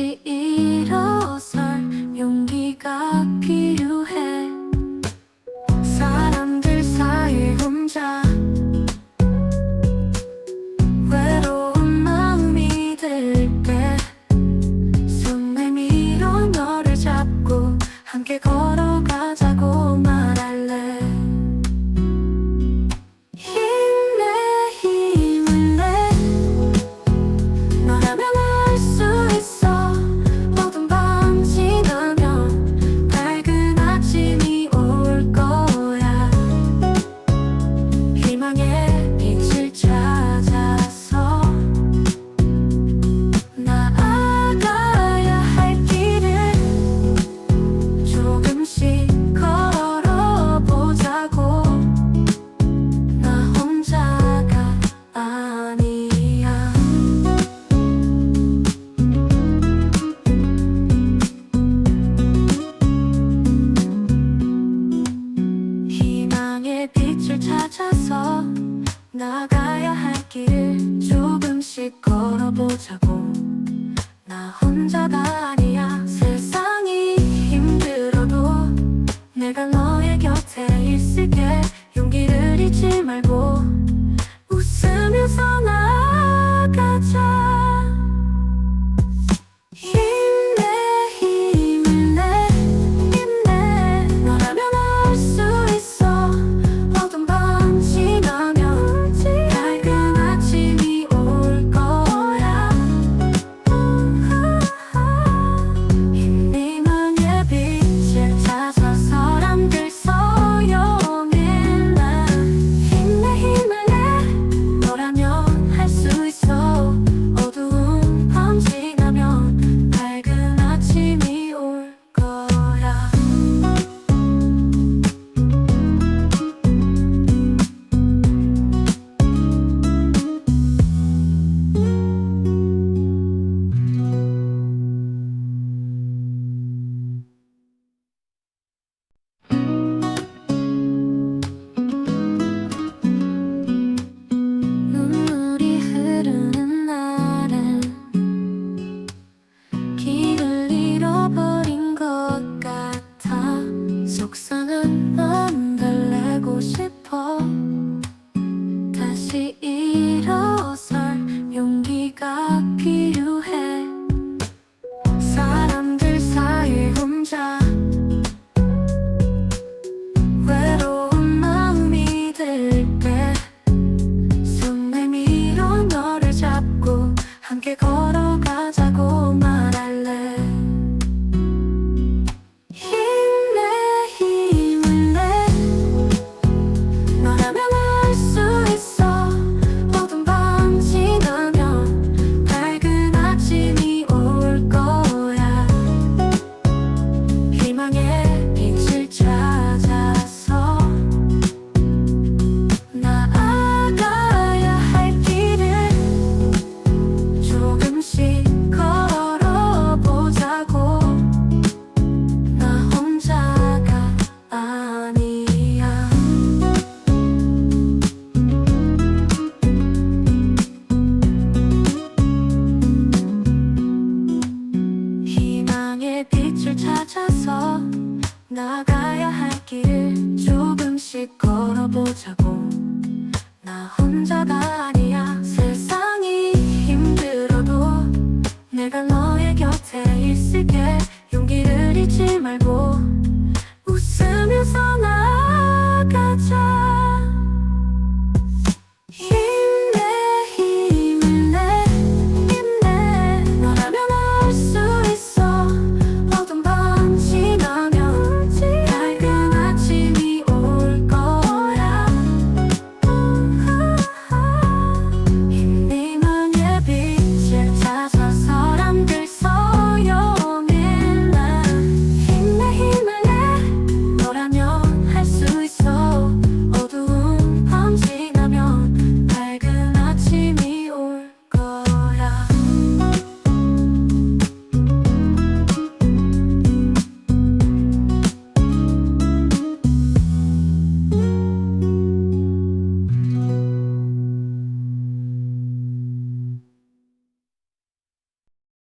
다시 일어설 용기가 가야 할 길을 조금씩 걸어보자고. 나 혼자가 아니야. 세상이 힘들어도 내가 너의 곁에 있을게. 용기를 잃지 말고 웃으면서 나 할 길을 조금씩 걸어보자고. 나 혼자가 아니야 세상이 힘들어도. 내가 너의 곁에 있을게 용기를 잃지 말고. 웃으면서 날